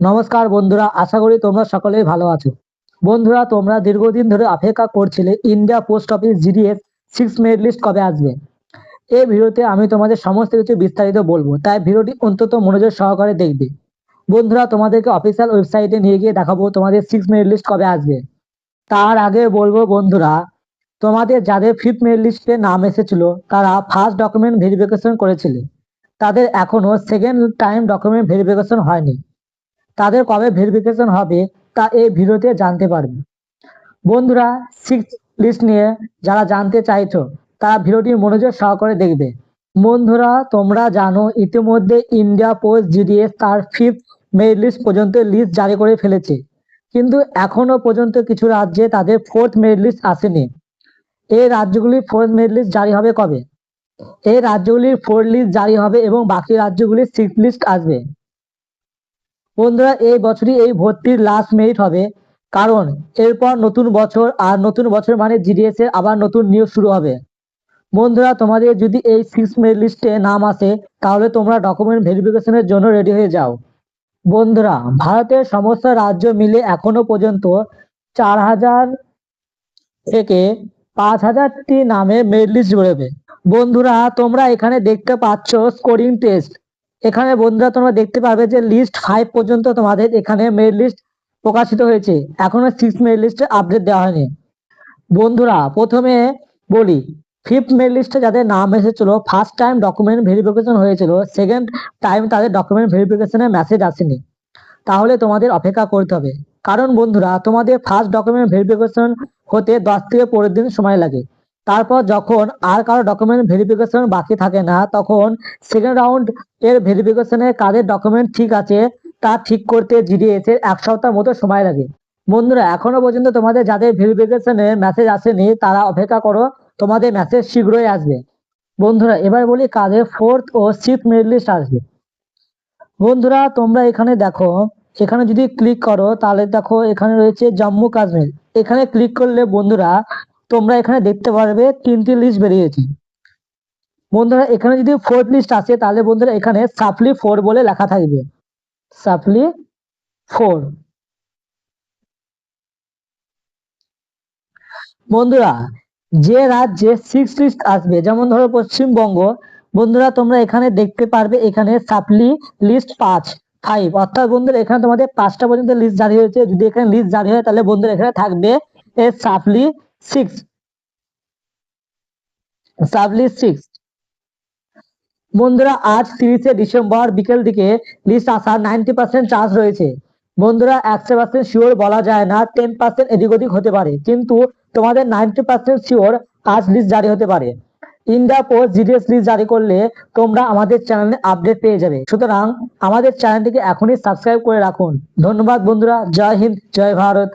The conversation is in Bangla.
নমস্কার বন্ধুরা, আশা করি তোমরা সকলেই ভালো আছো। বন্ধুরা, তোমরা দীর্ঘদিন ধরে অপেক্ষা করছিলে India Post Office GDS six merit list কবে আসবে। এই ভিডিওতে আমি তোমাদের সমস্ত কিছু বিস্তারিত বলব, তাই ভিডিওটি অন্তত মনোযোগ সহকারে দেখবে। বন্ধুরা, তোমাদেরকে অফিসিয়াল ওয়েবসাইটে নিয়ে গিয়ে দেখাবো তোমাদের সিক্স মেরিট লিস্ট কবে আসবে। তার আগে বলব বন্ধুরা, তোমাদের যাদের ফিফথ মেরিট লিস্টে নাম এসেছিল, তারা ফার্স্ট ডকুমেন্ট ভেরিফিকেশন করেছিলে। তাদের এখনও সেকেন্ড টাইম ডকুমেন্ট ভেরিফিকেশন হয়নি। তাদের কবে ভেরিফিকেশন হবে তা এই ভিডিওতে জানতে পারবে। বন্ধুরা সিক্স লিস্ট নিয়ে যারা জানতে চাইছো, তারা ভিডিওটি মনোযোগ সহকারে দেখবে। বন্ধুরা, তোমরা জানো ইতিমধ্যে ইন্ডিয়া পোস্ট জিডিএস তার ফিফথ মেরিট লিস্ট পর্যন্ত লিস্ট জারি করে ফেলেছে। কিন্তু এখনও পর্যন্ত কিছু রাজ্যে তাদের ফোর্থ মেরিট লিস্ট আসেনি। এই রাজ্যগুলির ফোর্থ মেরিট লিস্ট জারি হবে কবে? এই রাজ্যগুলির ফোর্থ লিস্ট জারি হবে এবং বাকি রাজ্যগুলির সিক্স লিস্ট আসবে। বন্ধুরা, এই বছরই এই ভর্তির লাস্ট মেরিট হবে। কারণ এরপর নতুন বছর আর নতুন বছর মানে জিডিএস এর আবার নতুন নিয়োগ শুরু হবে। বন্ধুরা, তোমাদের যদি এই সিক্স মেরিট লিস্টে নাম আসে, তাহলে তোমরা ডকুমেন্ট ভেরিফিকেশনের জন্য রেডি হয়ে যাও। বন্ধুরা, ভারতের সমস্ত রাজ্য মিলে এখনও পর্যন্ত চার হাজার থেকে পাঁচ হাজারটি নামে মেরিট লিস্ট বেরোবে বন্ধুরা, তোমরা এখানে দেখতে পাচ্ছ স্কোরিং টেস্ট এখানে বন্ধুরা তোমরা দেখতে পাবে যে লিস্ট ফাইভ পর্যন্ত তোমাদের এখানে মেরিট লিস্ট প্রকাশিত হয়েছে। এখনও সিক্স মেরিট লিস্টে আপডেট দেওয়া হয়নি। বন্ধুরা, প্রথমে বলি ফিফথ মেরিট লিস্টে যাদের নাম এসেছিল ফার্স্ট টাইম ডকুমেন্ট ভেরিফিকেশন হয়েছিল সেকেন্ড টাইম তাদের ডকুমেন্ট ভেরিফিকেশনের মেসেজ আসেনি। তাহলে তোমাদের অপেক্ষা করতে হবে। কারণ বন্ধুরা, তোমাদের ফার্স্ট ডকুমেন্ট ভেরিফিকেশন হতে দশ থেকে পনেরো দিন সময় লাগে। তারপর যখন আর কারও ডকুমেন্ট ভেরিফিকেশন বাকি থাকে না, তখন সেকেন্ড রাউন্ড এর ভেরিফিকেশনে কাদের ডকুমেন্ট ঠিক আছে, তা ঠিক করতে জিডিএস এর এক সপ্তাহ মতো সময় লাগে। বন্ধুরা, এখনও পর্যন্ত তোমাদের যাদের ভেরিফিকেশনে মেসেজ আসেনি, তারা অপেক্ষা করো, তোমাদের মেসেজ শীঘ্রই আসবে। বন্ধুরা, এবার বলি কাদের ফোর্থ ও সিক্স মেরিট লিস্ট আসবে। বন্ধুরা, তোমরা এখানে দেখো, এখানে যদি ক্লিক করো, তাহলে দেখো এখানে রয়েছে জম্মু কাশ্মীর। এখানে ক্লিক করলে বন্ধুরা তোমরা এখানে দেখতে পারবে তিনটি লিস্ট বেরিয়েছে। বন্ধুরা, এখানে যদি ফোর্থ লিস্ট আসে, তাহলে বন্ধুরা এখানে সাফলি ফোর বলে লেখা থাকবে। সাফলি ফোর বন্ধুরা, যে রাজ্যে সিক্স লিস্ট আসবে, যেমন ধরো পশ্চিমবঙ্গ, বন্ধুরা তোমরা এখানে দেখতে পারবে এখানে সাপ্লি লিস্ট পাঁচ ফাইভ অর্থাৎ বন্ধুরা, এখানে তোমাদের পাঁচটা পর্যন্ত লিস্ট জারি হয়েছে। যদি এখানে লিস্ট জারি হয়, তাহলে বন্ধুরা এখানে থাকবে এ সাপ্লি সিক্স সাবলি সিক্স বন্ধুরা, আজ তিরিশে ডিসেম্বর বিকেল দিকে লিস্ট নাইনটি পার্সেন্ট চান্স রয়েছে। বন্ধুরা, একশো পার্সেন্ট শিওর বলা যায় না টেন পার্সেন্ট এদিক ওদিক হতে পারে, কিন্তু তোমাদের নাইনটি পার্সেন্ট শিওর আজ লিস্ট জারি হতে পারে। ইন্ডিয়া পোস্ট জিডিএস লিস্ট জারি করলে তোমরা আমাদের চ্যানেলে আপডেট পেয়ে যাবে। সুতরাং আমাদের চ্যানেলটিকে এখনই সাবস্ক্রাইব করে রাখুন। ধন্যবাদ বন্ধুরা, জয় হিন্দ, জয় ভারত।